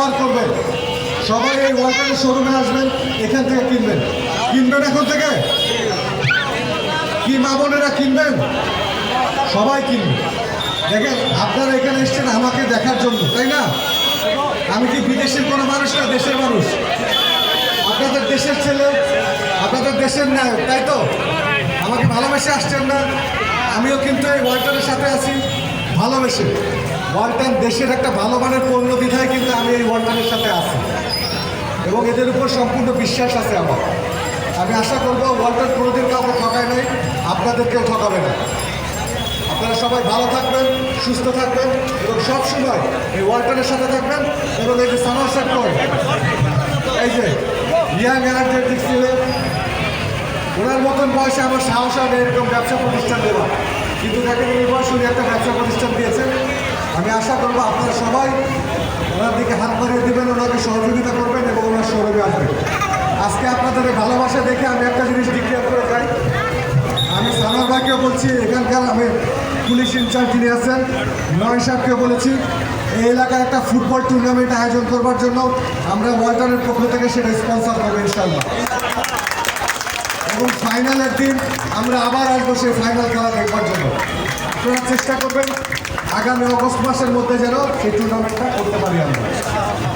ব্যবহার করবেন। সবাই এই ওয়ালটনের শোরুমে আসবেন, এখান থেকে কিনবেন। কিনবেন এখন থেকে? কি মা বোনেরা কিনবেন? সবাই কিনবে। দেখেন, আপনারা এখানে এসছেন আমাকে দেখার জন্য, তাই না? আমি কি বিদেশের কোনো মানুষ না, দেশের মানুষ? আপনাদের দেশের ছেলে, আপনাদের দেশের নায়ক, তাই তো? আমাকে ভালোবেসে আসছেন না। আমিও কিন্তু এই ওয়ালটনের সাথে আছি, ভালোবেসে। ওয়ালটন দেশের একটা ভালো মানের পণ্য বিধায় কিন্তু আমি এই ওয়ালটনের সাথে আছি। এবং এদের উপর সম্পূর্ণ বিশ্বাস আছে আমার। আমি আশা করব ওয়ালটন কোনোদিন কাউকে ঠকায় নাই, আপনাদেরকেও ঠকাবে না। আপনারা সবাই ভালো থাকবেন, সুস্থ থাকবেন, এবং সব সময় এই ওয়ালটনের সাথে থাকবেন, এবং এই যে সামার এই যে ইয়াং এনার্জেটিক ছেলে, ওনার মতন বয়সে আমার সাহস হবে এরকম ব্যবসা প্রতিষ্ঠান দেওয়া কিন্তু দেখেন এই বয়স, উনি একটা ব্যবসা আমি আশা করব আপনারা সবাই ওনার দিকে হাত বাড়িয়ে দেবেন, ওনাকে সহযোগিতা করবেন এবং ওনার শোরুমে আসবেন। আজকে আপনাদের ভালোবাসা দেখে আমি একটা জিনিস ডিক্লেয়ার করে যাই। আমি সানার ভাইকেও বলছি, এখানকার আমি পুলিশ ইনচার্জ যিনি আছেন নয় সাহেবকেও বলেছি, এই এলাকায় একটা ফুটবল টুর্নামেন্ট আয়োজন করবার জন্য আমরা ওয়ালটনের পক্ষ থেকে সেটা স্পন্সর করব ইনশাল্লাহ এবং ফাইনালের দিন আমরা আবার আসব সেই ফাইনাল খেলা দেখবার জন্য। আপনারা চেষ্টা করবেন আগামী অগস্ট মাসের মধ্যে যেন সেই টুর্নামেন্টটা করতে পারি আমরা।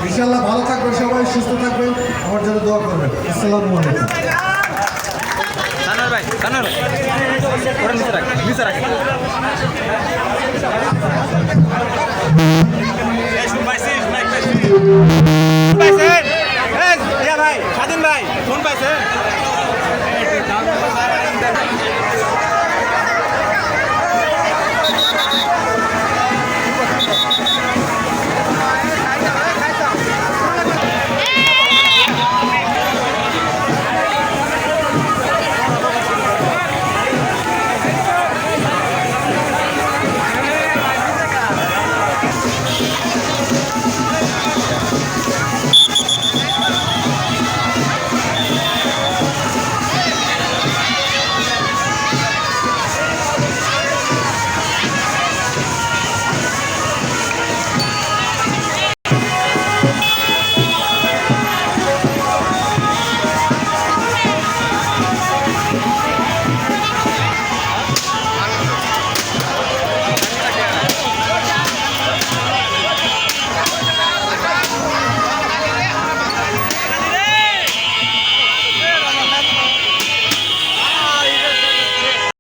ইনশাল্লাহ ভালো থাকবেন সবাই সুস্থ থাকবেন। আমার জন্য দোয়া করবেন। আসসালামু আলাইকুম। ভাই সানার। ওটা নিচে রাখ নিচে রাখ। পাইছেন এই ভাই স্বাধীন ভাই ফোন পাইছেন?